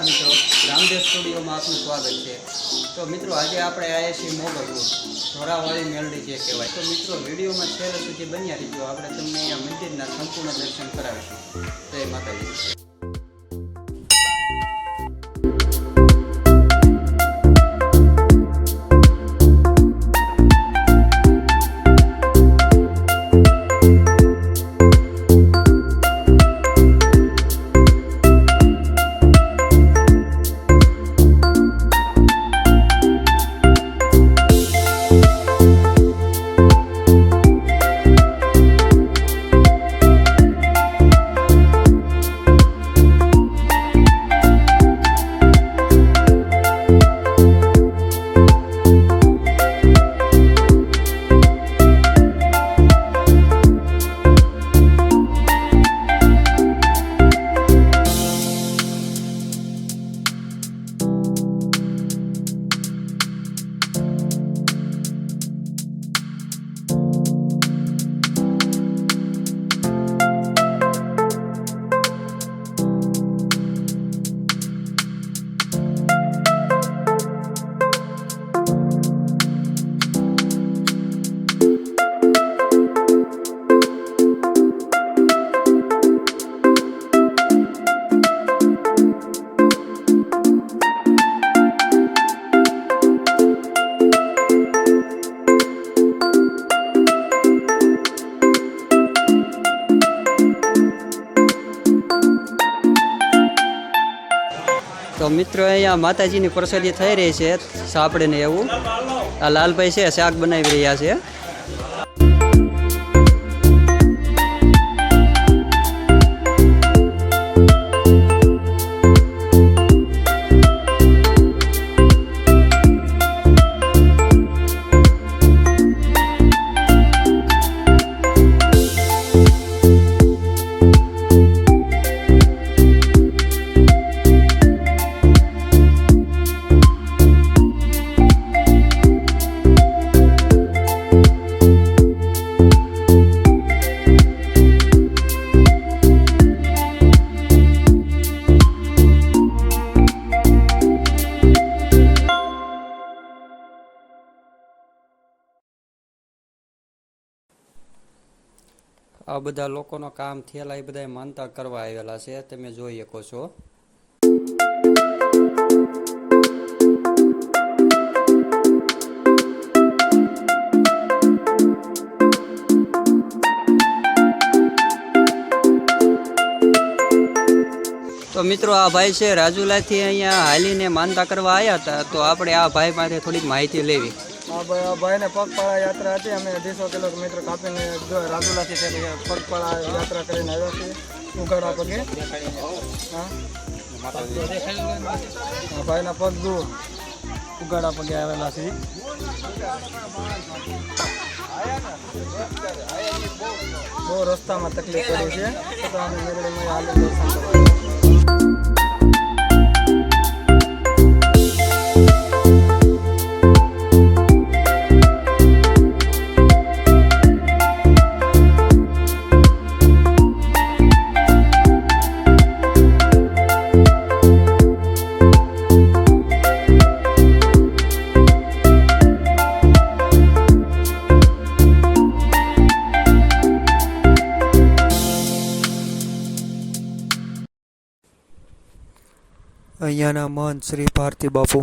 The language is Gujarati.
નમસ્કાર મિત્રો. રામદેવ સ્ટુડિયોમાં આપનું સ્વાગત છે. તો મિત્રો, આજે આપણે આવ્યા છીએ મોગલપુર. ધોરાવાળી મેલડી જે કહેવાય. તો મિત્રો, વિડીયોમાં છેલ્લે સુધી બન્યા રહીજો. આપણે તમને અહીંયા મંદિરના સંપૂર્ણ દર્શન કરાવીશું. જય માતાજી. મિત્રો, અહીંયા માતાજીની પ્રસાદી થઈ રહી છે સાપડે ને એવું. આ લાલભાઈ છે, શાક બનાવી રહ્યા છે. આ બધા લોકોનો કામ થયેલા, એ બધા માનતા કરવા આવેલા છે. તમે જોઈ શકો છો. તો મિત્રો, આ ભાઈ છે રાજુલાથી અહીંયા હાલીને માનતા કરવા આવ્યા હતા. તો આપણે આ ભાઈ પાસે થોડીક માહિતી લેવી. આ ભાઈ, આ ભાઈને પગપાળા યાત્રા હતી. અમે અઢીસો કિલોમીટર કાપીને રાજુલાથી છે પગપાળા યાત્રા કરીને આવ્યા છીએ, ઉઘાડા પગે. હા. ભાઈના પગ દૂર ઉઘાડા પગે આવેલા છે. બહુ રસ્તામાં તકલીફ પડી છે. તો અમે મેળવીમાં હાલ દર્શન કરવા અહીંયાના મહંત શ્રી ભારતી બાપુ